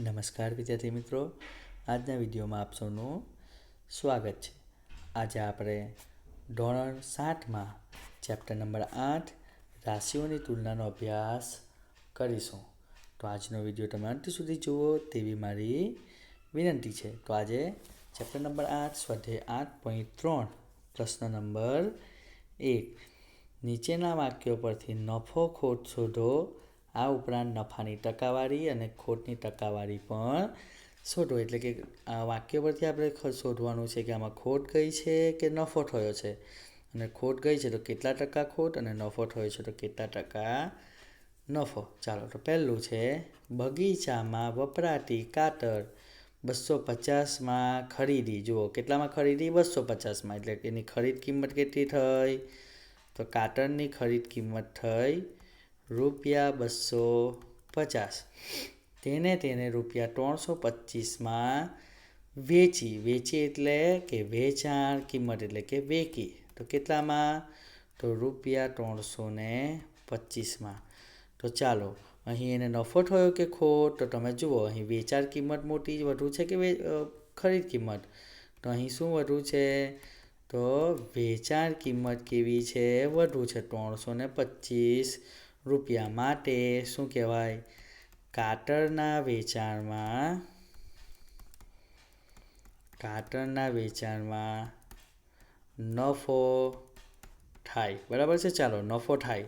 નમસ્કાર વિદ્યાર્થી મિત્રો. આજના વિડીયોમાં આપ સૌનું સ્વાગત છે. આજે આપણે ધોરણ સાતમાં ચેપ્ટર નંબર આઠ રાશિઓની તુલનાનો અભ્યાસ કરીશું. તો આજનો વીડિયો તમે અંત સુધી જુઓ તેવી મારી વિનંતી છે. તો આજે ચેપ્ટર નંબર આઠ, સ્વાધ્યાય આઠ પોઈન્ટ ત્રણ, પ્રશ્ન નંબર એક. નીચેના વાક્યો પરથી નફો ખોટ શોધો આ ઉપરાંત નફાની ટકાવારી અને ખોટની ટકાવારી પણ શોધો. એટલે કે આ વાક્ય પરથી આપણે શોધવાનું છે કે આમાં ખોટ ગઈ છે કે નફો થયો છે? અને ખોટ ગઈ છે તો કેટલા ટકા ખોટ અને નફો થયો છે તો કેટલા ટકા નફો? ચાલો, તો પહેલું છે, બગીચામાં વપરાતી કાતર બસો પચાસમાં ખરીદી. જુઓ, કેટલામાં ખરીદી? બસો પચાસમાં. એટલે એની ખરીદ કિંમત કેટલી થઈ? તો કાતરની ખરીદ કિંમત થઈ રૂપિયા બસો પચાસ. તેને તેને રૂપિયા ત્રણસો પચીસમાં વેચી. વેચી એટલે કે વેચાણ કિંમત એટલે કે વેકી. તો કેટલામાં? તો રૂપિયા ત્રણસો ને પચીસમાં. તો ચાલો, અહીં એને નફો થયો કે ખોટ? તો તમે જુઓ, અહીં વેચાણ કિંમત મોટી વધુ છે કે ખરીદ કિંમત? તો અહીં શું વધુ છે? તો વેચાણ કિંમત કેવી છે? વધુ છે ત્રણસો ને પચીસ. રૂપિયા માટે શું કહેવાય? કાતરના વેચાણમાં કાતરના વેચાણમાં નફો થાય. બરાબર છે? ચાલો, નફો થાય.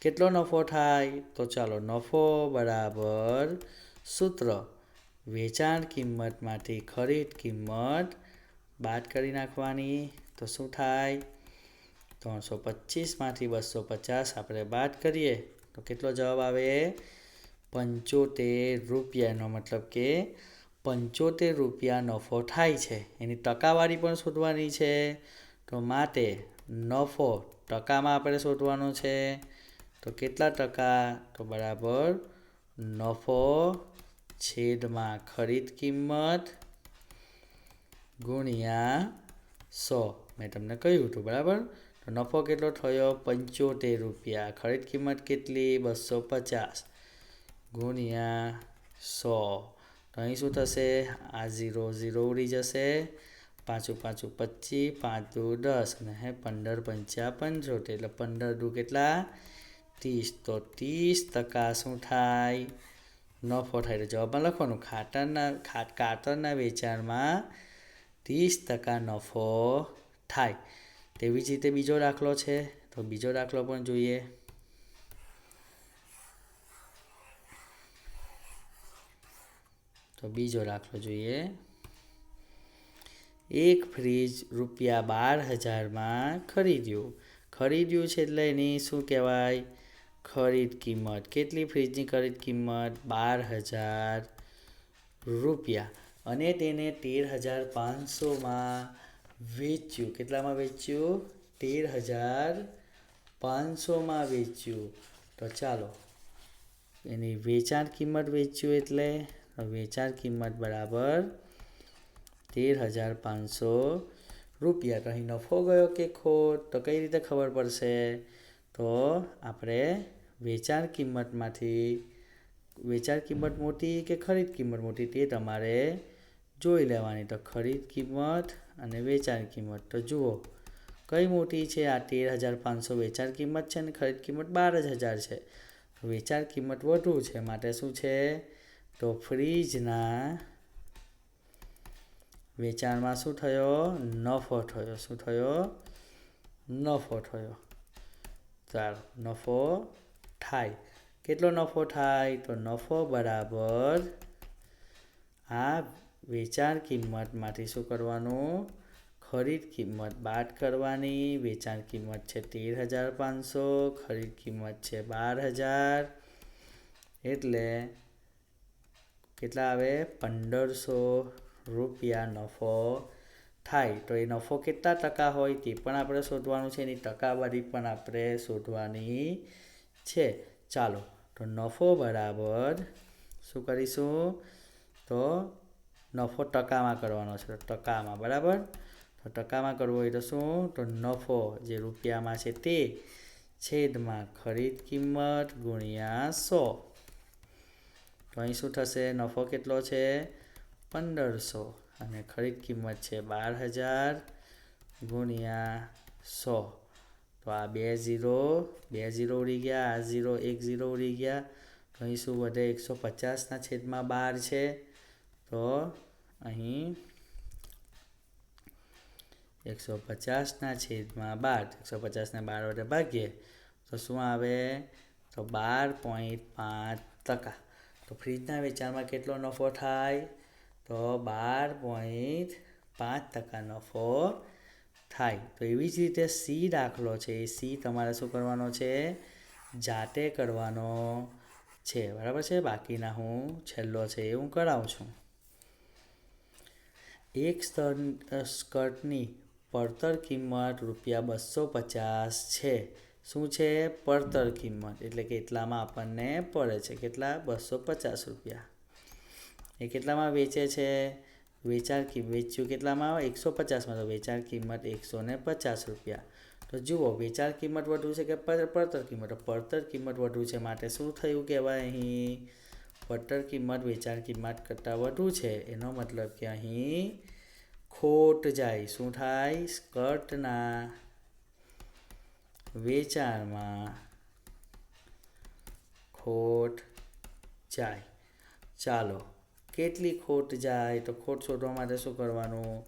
કેટલો નફો થાય? તો ચાલો, નફો બરાબર સૂત્ર. વેચાણ કિંમતમાંથી ખરીદ કિંમત બાદ કરી નાખવાની. તો શું થાય? ત્રણસો પચીસમાંથી બસો પચાસ. આપણે બાદ કરીએ તો કેટલો જવાબ આવે? પંચોતેર રૂપિયાનો મતલબ કે પંચોતેર રૂપિયા નફો થાય છે. એની ટકાવારી પણ શોધવાની છે. તો માટે નફો ટકામાં આપણે શોધવાનો છે. તો કેટલા ટકા? તો બરાબર નફો છેદમાં ખરીદ કિંમત ગુણ્યા સો. મેં તમને કહ્યું હતું, બરાબર? નફો કેટલો થયો? પંચોતેર રૂપિયા. ખરીદ કિંમત કેટલી? બસો પચાસ. ગુણ્યા સો. તો અહીં શું થશે? આ ઝીરો ઝીરો ઉડી જશે. પાછું પાછું પચીસ, પાંચ દુ દસ હે પંદર પંચા પંચોતેર. એટલે પંદર દુ કેટલા? ત્રીસ. તો ત્રીસ ટકા શું થાય? નફો થાય. તો જવાબમાં લખવાનું, ખાતરના ખાતરના વેચાણમાં ત્રીસ ટકા નફો થાય. તેવી જ રીતે બીજો દાખલો છે, તો બીજો દાખલો પણ જોઈએ. તો બીજો દાખલો જોઈએ. એક ફ્રીજ રૂપિયા બાર હજારમાં ખરીદ્યું. ખરીદ્યું છે એટલે એની શું કહેવાય? ખરીદ કિંમત. કેટલી ફ્રીજની ખરીદ કિંમત? બાર હજાર રૂપિયા. અને તેને તેર હજાર પાંચસોમાં વેચ્યું. કેટલામાં વેચ્યું? તેર હજાર પાંચસોમાં વેચ્યું. તો ચાલો, એની વેચાણ કિંમત વેચ્યું એટલે વેચાણ કિંમત બરાબર તેર હજાર પાંચસો રૂપિયા. તો અહીં નફો ગયો કે ખોટ? તો કઈ રીતે ખબર પડશે? તો આપણે વેચાણ કિંમતમાંથી, વેચાણ કિંમત મોટી કે ખરીદ કિંમત મોટી તે તમારે જોઈ લેવાની. તો ખરીદ કિંમત અને વેચાણ કિંમત. તો જુઓ, કઈ મોટી છે? આ તેર હજાર પાંચસો વેચાણ કિંમત છે અને ખરીદ કિંમત બાર જ હજાર છે. વેચાણ કિંમત વધુ છે. માટે શું છે? તો ફ્રીજના વેચાણમાં શું થયો? નફો થયો. શું થયો? નફો થયો. ચાલો, નફો થાય. કેટલો નફો થાય? તો નફો બરાબર આ વેચાણ કિંમતમાંથી શું કરવાનું? ખરીદ કિંમત. બાદ કરવાની. વેચાણ કિંમત છે તેર હજાર પાંચસો. ખરીદ કિંમત છે બાર હજાર. એટલે કેટલા આવે? પંદરસો રૂપિયા નફો થાય. તો એ નફો કેટલા ટકા હોય તે પણ આપણે શોધવાનું છે. એની ટકાવારી પણ આપણે શોધવાની છે. ચાલો. તો નફો બરાબર શું કરીશું? તો નફો ટકામાં કરવાનો છે. તો ટકામાં, બરાબર? તો ટકામાં કરવો હોય તો શું? તો નફો, જે રૂપિયામાં છે તે છેદમાં ખરીદ કિંમત ગુણ્યા સો. તો અહીં શું થશે? નફો કેટલો છે? પંદરસો. અને ખરીદ કિંમત છે બાર હજાર ગુણ્યા સો. તો આ બે ઝીરો બે ઝીરો ઉડી ગયા, આ ઝીરો, એક ઝીરો ઉડી ગયા. તો અહીં શું વધે? એકસો પચાસના છેદમાં બાર છે. તો અહીં એકસો પચાસના છેદમાં બાર એકસો પચાસને બાર વડે ભાગીએ, તો શું આવે? તો બાર પોઈન્ટ પાંચ ટકા. તો ફ્રીજના વેચાણમાં કેટલો નફો થાય? તો બાર પોઈન્ટ પાંચ ટકા નફો થાય. તો એવી જ રીતે સી દાખલો છે. એ સી તમારે શું કરવાનો છે? જાતે કરવાનો છે. બરાબર છે? બાકીના હું છેલ્લો છે એ હું કરાવું છું. એક સ્તર સ્કર્ટની પડતર કિંમત રૂપિયા બસો પચાસ છે. શું છે પડતર કિંમત? એટલે કે એટલામાં આપણને પડે છે? કેટલા? બસો પચાસ રૂપિયા. એ કેટલામાં વેચે છે? વેચાણ કિંમત વેચ્યું કેટલામાં? એકસો પચાસમાં. તો વેચાણ કિંમત એકસો ને પચાસ રૂપિયા. તો જુઓ, વેચાણ કિંમત વધુ છે કે પડતર કિંમત? પડતર કિંમત વધુ છે. માટે શું થયું કહેવાય અહીં? પડતર કિંમત, વેચાણ કિંમત કરતાં વધુ છે. એનો મતલબ કે અહીં ખોટ જાય. શું થાય? સ્કર્ટના વેચાણમાં ખોટ જાય. ચાલો, કેટલી ખોટ જાય? તો ખોટ શોધવા માટે શું કરવાનું?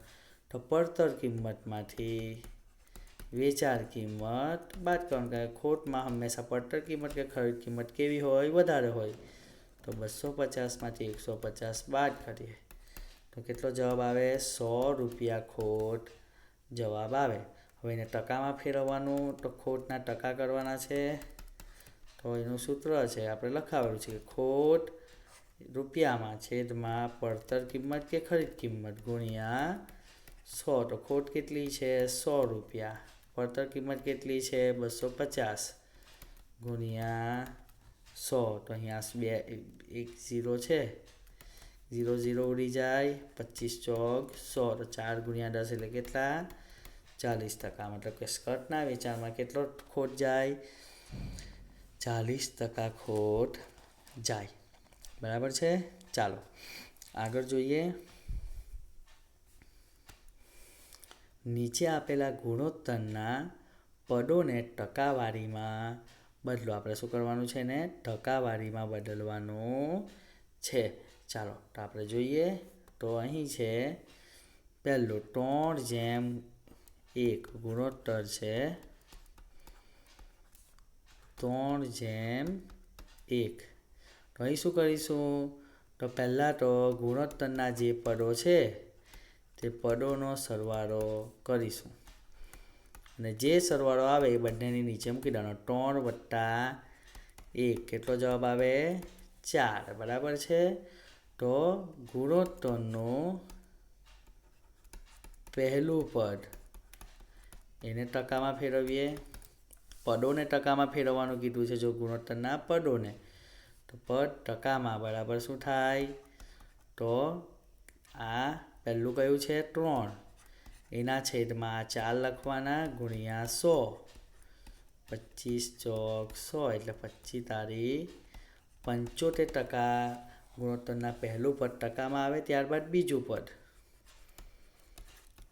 તો પડતર કિંમતમાંથી વેચાણ કિંમત બાદ કરવાનું. કે ખોટમાં હંમેશા પડતર કિંમત કે ખરીદ કિંમત કેવી હોય? વધારે હોય. તો બસો પચાસમાંથી એકસો પચાસ બાદ કરીએ તો કેટલો જવાબ આવે? સો રૂપિયા ખોટ જવાબ આવે. હવે એને ટકામાં ફેરવવાનું, તો ખોટના ટકા કરવાના છે. તો એનું સૂત્ર છે, આપણે લખાવેલું છે ખોટ રૂપિયામાં છેદમાં પડતર કિંમત કે ખરીદ કિંમત ગુણ્યા સો. તો ખોટ કેટલી છે? સો રૂપિયા. પડતર કિંમત કેટલી છે? બસો પચાસ ગુણ્યા સો, તો અહીંયા બે, એક ઝીરો છે. ઝીરો ઝીરો ઉડી જાય, પચીસ ચોક, સો, તો ચાર ગુણ્યા દસ એટલે કેટલા? ચાલીસ ટકા, મતલબ કે સ્કર્ટના વેચાણમાં કેટલો ખોટ જાય? ચાલીસ ટકા ખોટ જાય. બરાબર છે? ચાલો, આગળ જોઈએ. નીચે આપેલા ગુણોત્તરના પદોને ટકાવારીમાં બદલો આપણે શું કરવાનું છે ને? ટકાવારીમાં બદલવાનું છે. ચાલો, તો આપણે જોઈએ. તો અહીં છે, પહેલું, ત્રણ જેમ એક ગુણોત્તર છે. ત્રણ જેમ એક. તો અહીં શું કરીશું? તો પહેલાં તો ગુણોત્તરના જે પદો છે, તે પદોનો સરવાળો કરીશું. અને જે સરવાળો આવે એ બંનેની નીચે મૂકી દેવાનો. ત્રણ વત્તા એક. કેટલો જવાબ આવે? ચાર. બરાબર છે? તો ગુણોત્તરનું પહેલું પદ એને ટકામાં ફેરવીએ. પદોને ટકામાં ફેરવવાનું કીધું છે જો ગુણોત્તરના પદોને. તો પદ ટકામાં બરાબર શું થાય? તો આ પહેલું કયું છે? ત્રણ. એના છેદમાં ચાર લખવાના ગુણ્યા સો. પચીસ ચોક સો, એટલે પચીસ તારી પંચોતેર ટકા ગુણોત્તરના પહેલું પદ ટકામાં આવે ત્યારબાદ બીજું પદ.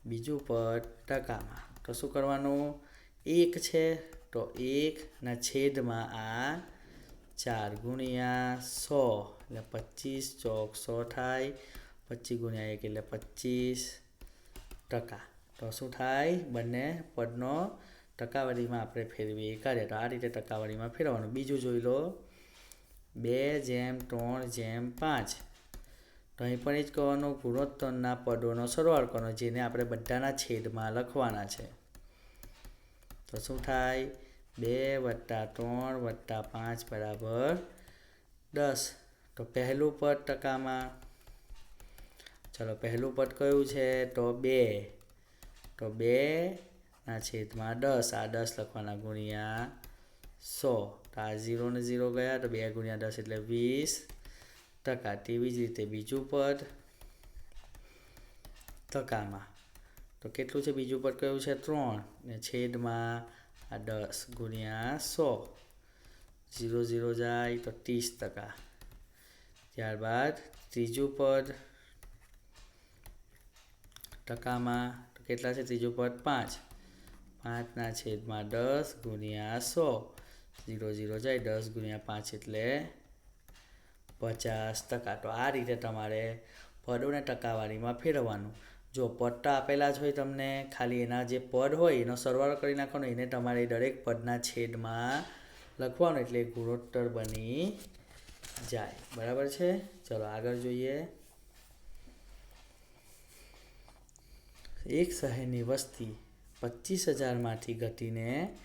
બીજું પદ ટકામાં. તો શું કરવાનું? એક છે. તો એકના છેદમાં આ ચાર ગુણ્યા સો. એટલે પચીસ ચોક સો થાય. પચીસ ગુણ્યા એક એટલે પચીસ. ટકા. તો શું થાય? બંને પદનો ટકાવારીમાં આપણે ફેરવી કરીએ તો આ રીતે ટકાવારીમાં ફેરવવાનું. બીજું જોઈ લો. બે જેમ ત્રણ જેમ પાંચ. તો અહીં પણ એ જ કહેવાનું, ગુણોત્તરના પદોનો સરવાળો કરવાનો, જેને આપણે બધાના છેદમાં લખવાના છે. તો શું થાય? બે વત્તા ત્રણ વત્તા પાંચ બરાબર દસ. તો પહેલું પદ ટકામાં ચલો, પહેલું પદ કયું છે? તો બે. તો બે, ના છેદમાં દસ. આ દસ લખવાના ગુણ્યા સો. તો આ ઝીરો ને ઝીરો ગયા, તો બે ગુણ્યા દસ એટલે વીસ ટકા. તેવી જ રીતે બીજું પદ ટકામાં. તો કેટલું છે બીજું પદ કયું છે? ત્રણ. ને છેદમાં આ દસ ગુણ્યા સો. ઝીરો ઝીરો જાય તો ત્રીસ ટકા. ત્યારબાદ ત્રીજું પદ ટકામાં કેટલા છે? ત્રીજું પદ પાંચ. પાંચના છેદમાં દસ ગુણ્યા સો. ઝીરો ઝીરો જાય દસ ગુણ્યા પાંચ એટલે પચાસ ટકા. તો આ રીતે તમારે પદોને ટકાવારીમાં ફેરવવાનું. જો પદ આપેલા જ હોય તમને, ખાલી એના જે પદ હોય, એનો સરવાળો કરી નાખવાનો, એને તમારે દરેક પદના છેદમાં લખવાનું એટલે ગુણોત્તર બની જાય. બરાબર છે? ચલો આગળ જોઈએ. એક શહેરની વસ્તી પચીસ હજારમાંથી ઘટીને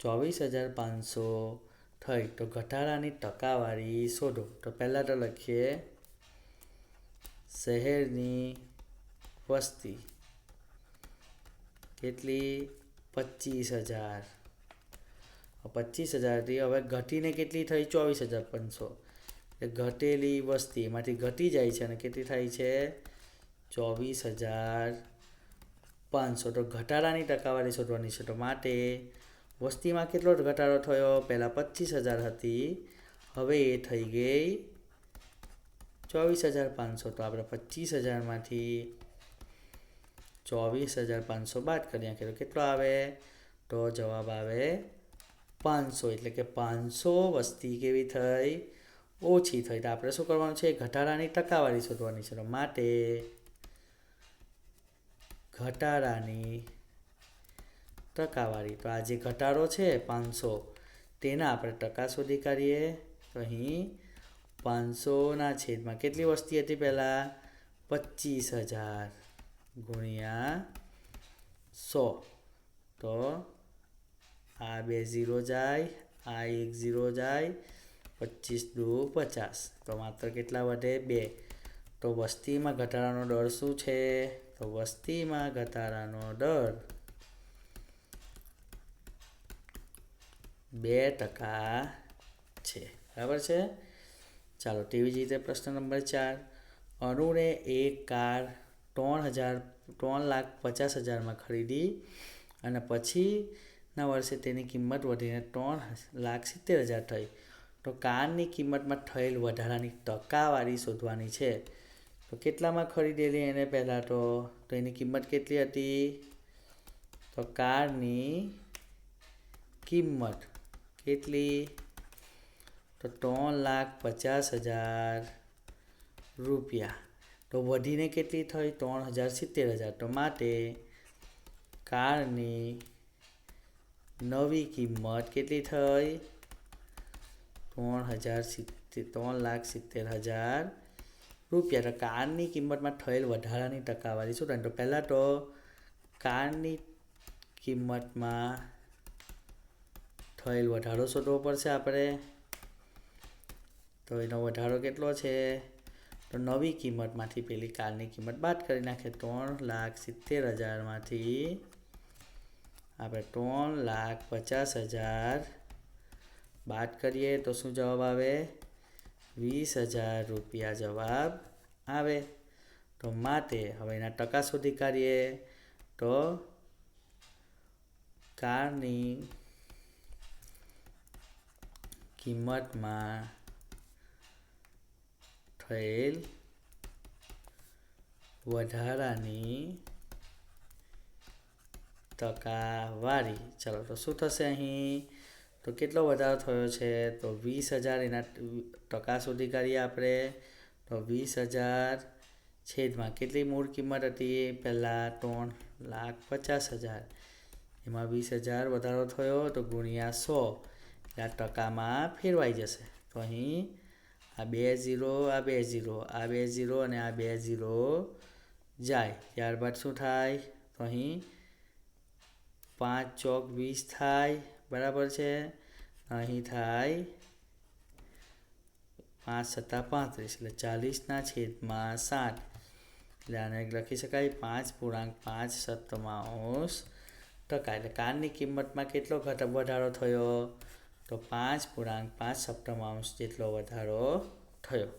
ચોવીસ હજાર પાંચસો થઈ. તો ઘટાડાની ટકાવારી શોધો. તો પહેલાં તો લખીએ. શહેરની વસ્તી કેટલી? પચીસ હજાર. પચીસ હજારથી હવે ઘટીને કેટલી થઈ? ચોવીસ હજાર પાંચસો. એ ઘટેલી વસ્તી. એમાંથી ઘટી જાય છે અને કેટલી થાય છે? ચોવીસ હજાર પાંચસો તો ઘટાડાની ટકાવારી શોધવાની છે તો માટે વસ્તીમાં કેટલો ઘટાડો થયો? પહેલાં પચીસ હજાર હતી, હવે એ થઈ ગઈ ચોવીસ હજાર પાંચસો. તો આપણે પચીસ હજારમાંથી ચોવીસ હજાર પાંચસો બાદ કરી નાખીએ તો કેટલો આવે? તો જવાબ આવે પાંચસો. એટલે કે પાંચસો વસ્તી કેવી થઈ? ઓછી થઈ. તો આપણે શું કરવાનું છે? ઘટાડાની ટકાવારી શોધવાની છે તો માટે ઘટાડાની ટકાવારી. તો આ જે ઘટાડો છે પાંચસો, તેના આપણે ટકા શોધી કાઢીએ. તો અહીં પાંચસોના છેદમાં કેટલી વસ્તી હતી પહેલાં? પચીસ હજાર ગુણ્યા સો. તો આ બે ઝીરો જાય, આ એક ઝીરો જાય પચીસ દુ પચાસ. તો માત્ર કેટલા વધે? બે. તો વસ્તીમાં ઘટાડાનો દર શું છે? તો વસ્તીમાં ઘટાડાનો દર બે ટકા છે. બરાબર છે? ચાલો તેવી જ રીતે પ્રશ્ન નંબર ચાર. અરુણે એક કાર ત્રણ હજાર, ત્રણ લાખ પચાસ હજારમાં ખરીદી અને પછીના વર્ષે તેની કિંમત વધીને ત્રણ લાખ સિત્તેર હજાર થઈ. તો કારની કિંમતમાં થયેલ વધારાની ટકાવારી શોધવાની છે. તો કેટલામાં ખરીદેલી એને પહેલાં તો? તો એની કિંમત કેટલી હતી? તો કારની કિંમત કેટલી? તો ત્રણ લાખ પચાસ હજાર રૂપિયા. તો વધીને કેટલી થઈ? ત્રણ હજાર સિત્તેર હજાર. તો માટે કારની નવી કિંમત કેટલી થઈ? ત્રણ હજાર સિત્તેર, ત્રણ લાખ સિત્તેર હજાર રૂપિયા. તો કારની કિંમતમાં થયેલ વધારાની ટકાવારી શું થાય? તો પહેલાં તો કારની કિંમતમાં થયેલ વધારો શોધવો પડશે આપણે. તો એનો વધારો કેટલો છે? તો નવી કિંમતમાંથી પેલી કારની કિંમત બાદ કરી નાખે. ત્રણ લાખ સિત્તેર હજારમાંથી આપણે ત્રણ લાખ પચાસ હજાર બાદ કરીએ તો શું જવાબ આવે? વીસ હજાર રૂપિયા જવાબ આવે. તો માટે હવે એના ટકા શોધી કાઢીએ. તો કારની કિંમતમાં થયેલ વધારાની ટકાવારી. ચાલો, તો શું થશે અહીં? તો કેટલો વધારો થયો છે? તો વીસ હજાર એના ટકા સુધી કાઢીએ આપણે. તો વીસ હજાર છેદમાં કેટલી મૂળ કિંમત હતી? પહેલાં ત્રણ લાખ પચાસ હજાર. એમાં વીસ હજાર વધારો થયો તો ગુણ્યા સો. એટલે ટકામાં ફેરવાઈ જશે. તો અહીં આ બે ઝીરો, આ બે ઝીરો, આ બે ઝીરો અને આ બે ઝીરો જાય. ત્યારબાદ શું થાય? તો અહીં પાંચ ચોક વીસ થાય. બરાબર છે? અહીં થાય પાંચ સત્તા પાંત્રીસ એટલે ચાલીસના છેદમાં સાત. એટલે આને લખી શકાય પાંચ પૂર્ણાંક પાંચ સત્તમાંશ ટકા. એટલે કારની કિંમતમાં કેટલો ઘટ વધારો થયો? તો પાંચ પૂર્ણાંક પાંચ સપ્તમાંશ જેટલો વધારો થયો.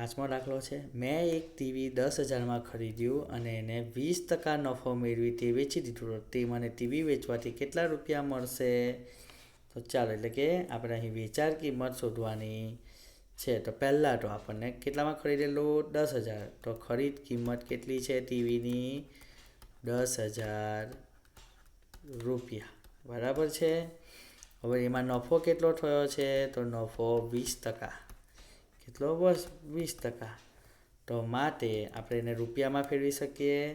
પાંચમો દાખલો છે. મેં એક ટીવી દસ હજારમાં ખરીદ્યું અને એને વીસ ટકા નફો મેળવી તે વેચી દીધું તે મને ટીવી વેચવાથી કેટલા રૂપિયા મળશે? તો ચાલો, એટલે કે આપણે અહીં વેચાણ કિંમત શોધવાની છે. તો પહેલાં તો આપણને કેટલામાં ખરીદેલું? દસ હજાર. તો ખરીદ કિંમત કેટલી છે ટીવીની દસ હજાર રૂપિયા. બરાબર છે? હવે એમાં નફો કેટલો થયો છે? તો નફો વીસ ટકા. કેટલો બસ વીસ ટકા? તો માટે આપણે એને રૂપિયામાં ફેરવી શકીએ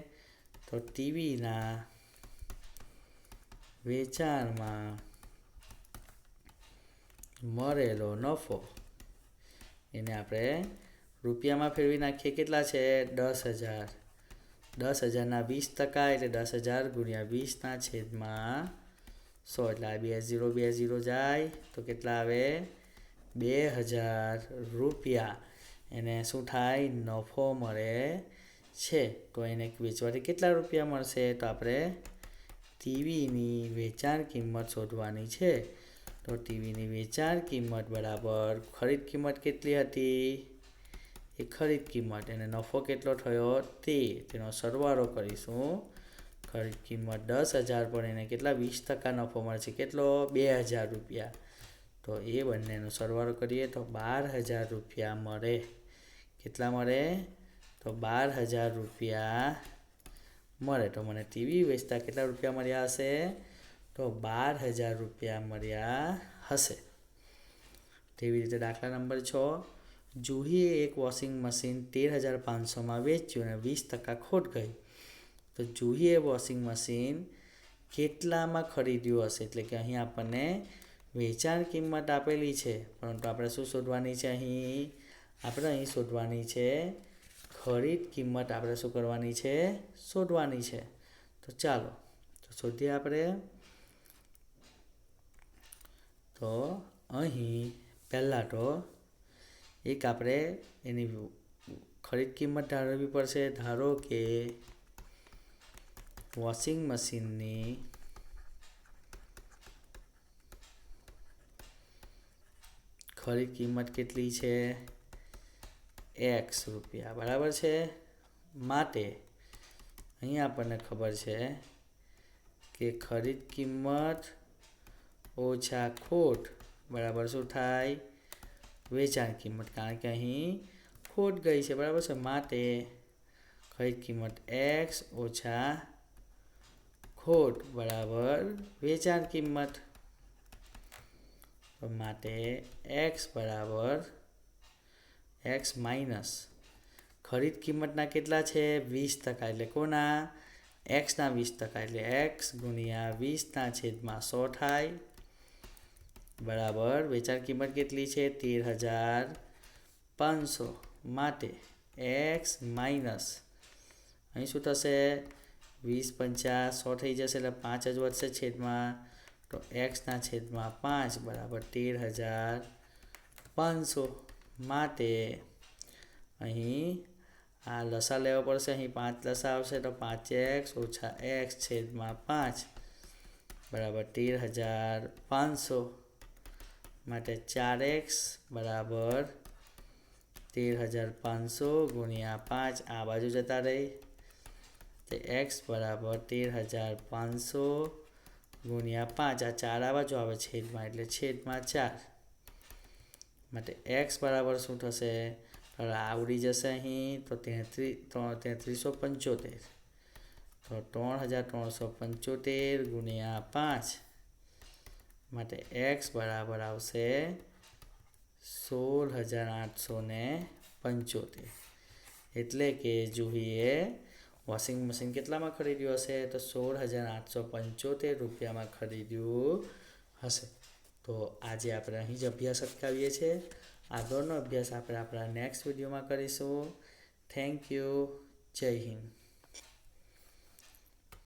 તો ટીવીના વેચાણમાં મળેલો નફો એને આપણે રૂપિયામાં ફેરવી નાખીએ. કેટલા છે? દસ હજાર. દસ હજારના વીસ ટકા એટલે દસ હજાર ગુણ્યા વીસના છેદમાં સો. એટલે આ બે ઝીરો બે ઝીરો જાય તો કેટલા આવે? બે હજાર રૂપિયા. એને શું થાય? નફો મળે છે. તો એને વેચવાથી કેટલા રૂપિયા મળશે? તો આપણે ટીવીની વેચાણ કિંમત શોધવાની છે. તો ટીવીની વેચાણ કિંમત બરાબર ખરીદ કિંમત કેટલી હતી? એ ખરીદ કિંમત. એને નફો કેટલો થયો? તે. તેનો સરવાળો કરીશું. ખરીદ કિંમત દસ હજાર પણ એને કેટલા? વીસ ટકા નફો મળશે. કેટલો? બે હજાર રૂપિયા. તો એ બંનેનો સરવાળો કરીએ તો બાર હજાર રૂપિયા મળે. કેટલા મળે? તો બાર હજાર રૂપિયા મળે. તો મને ટીવી વેચતા કેટલા રૂપિયા મળ્યા હશે? તો બાર હજાર રૂપિયા મળ્યા હશે. તેવી રીતે દાખલા નંબર છ. જુહીએ એક વોશિંગ મશીન તેર હજાર પાંચસોમાં વેચ્યું અને વીસ ટકા ખોટ ગઈ. તો જુહીએ વોશિંગ મશીન કેટલામાં ખરીદ્યું હશે? એટલે કે અહીં આપણને વેચાણ કિંમત આપેલી છે. પરંતુ આપણે શું શોધવાની છે અહીં? આપણે અહીં શોધવાની છે, ખરીદ કિંમત આપણે શું કરવાની છે? શોધવાની છે. તો ચાલો, તો શોધીએ આપણે. તો અહીં પહેલાં તો એક આપણે એની ખરીદ કિંમત ધારવી પડશે. ધારો કે વોશિંગ મશીનની ખરીદ કિંમત કેટલી છે? એક્સ રૂપિયા, બરાબર છે? માટે અહીં આપણને ખબર છે કે ખરીદ કિંમત ઓછા ખોટ, બરાબર શું થાય? વેચાણ કિંમત, કારણ કે અહીં ખોટ ગઈ છે, બરાબર છે? માટે ખરીદ કિંમત એક્સ ઓછા ખોટ, બરાબર? વેચાણ કિંમત માટે એક્સ બરાબર એક્સ માઇનસ ખરીદ કિંમતના કેટલા છે? વીસ ટકા એટલે કોના? એક્સના વીસ ટકા એટલે એક્સ ગુણ્યા વીસના છેદમાં સો થાય. બરાબર. વેચાણ કિંમત કેટલી છે? તેર હજાર પાંચસો. માટે એક્સ માઇનસ અહીં શું થશે? વીસ પંચાસ સો થઈ જશે એટલે પાંચ જ વધશે છેદમાં તો એક્સના છેદમાં પાંચ બરાબર તેર હજાર પાંચસો માટે અહીં આ લસા લેવો પડશે અહીં પાંચ લસા આવશે તો પાંચ એક્સ ઓછા એક્સ છેદમાં પાંચ બરાબર તેર હજાર પાંચસો માટે ચાર એક્સ બરાબર તેર હજાર પાંચસો ગુણ્યા પાંચ આ બાજુ જતા રહી તે એક્સ બરાબર તેર હજાર પાંચસો ગુણ્યા પાંચ. આ ચાર આ બાજુ આવે છેદમાં. એટલે છેદમાં ચાર. માટે એક્સ બરાબર શું થશે? આવડી જશે અહીં તો તેત્રીસ તેત્રીસો પંચોતેર. તો ત્રણ હજાર ત્રણસો પંચોતેર ગુણ્યા પાંચ. માટે એક્સ બરાબર આવશે સોળ હજાર આઠસો પંચોતેર. એટલે કે જુહીએ વોશિંગ મશીન કેટલામાં ખરીદ્યું હશે? તો સોળ હજાર આઠસો પંચોતેર રૂપિયામાં ખરીદ્યું હશે. તો આજે આપણે અહીં જ અભ્યાસ અટકાવીએ છીએ. આગળનો અભ્યાસ આપણે આપણા નેક્સ્ટ વિડીયોમાં કરીશું. થેન્ક યુ જય હિન્દ.